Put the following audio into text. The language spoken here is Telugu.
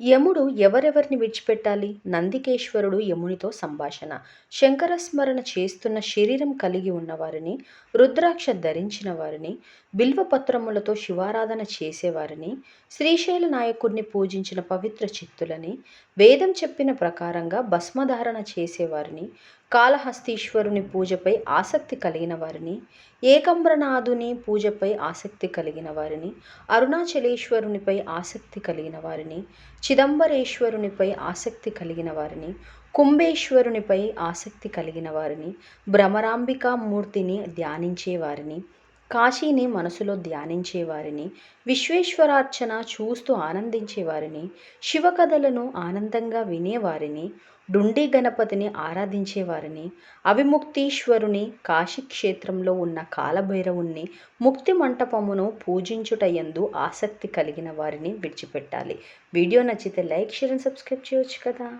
యముడు ఎవరెవరిని విడిచిపెట్టాలి? నందికేశ్వరుడు యమునితో సంభాషణ. శంకరస్మరణ చేస్తున్న శరీరం కలిగి ఉన్నవారిని రుద్రాక్ష ధరించిన వారిని బిల్వపత్రములతో శివారాధన చేసేవారిని శ్రీశైల నాయకుడిని పూజించిన పవిత్ర చిత్తులని వేదం చెప్పిన ప్రకారంగా భస్మధారణ చేసేవారిని కాళహస్తీశ్వరుని పూజపై ఆసక్తి కలిగిన వారిని ఏకంబ్రనాథుని పూజపై ఆసక్తి కలిగిన వారిని అరుణాచలేశ్వరునిపై ఆసక్తి కలిగిన వారిని చిదంబరేశ్వరునిపై ఆసక్తి కలిగిన వారిని కుంభేశ్వరునిపై ఆసక్తి కలిగిన వారిని భ్రమరాంబికామూర్తిని ధ్యానించేవారిని కాశీని మనసులో ధ్యానించేవారిని విశ్వేశ్వరార్చన చూస్తూ ఆనందించేవారిని శివకథలను ఆనందంగా వినేవారిని డుండి గణపతిని ఆరాధించేవారిని అవిముక్తీశ్వరుని కాశీక్షేత్రంలో ఉన్న కాలభైరవుణ్ణి ముక్తి మంటపమును పూజించుట యందు ఆసక్తి కలిగిన వారిని విడిచిపెట్టాలి. వీడియో నచ్చితే లైక్ షేర్ అండ్ సబ్స్క్రైబ్ చేయొచ్చు కదా.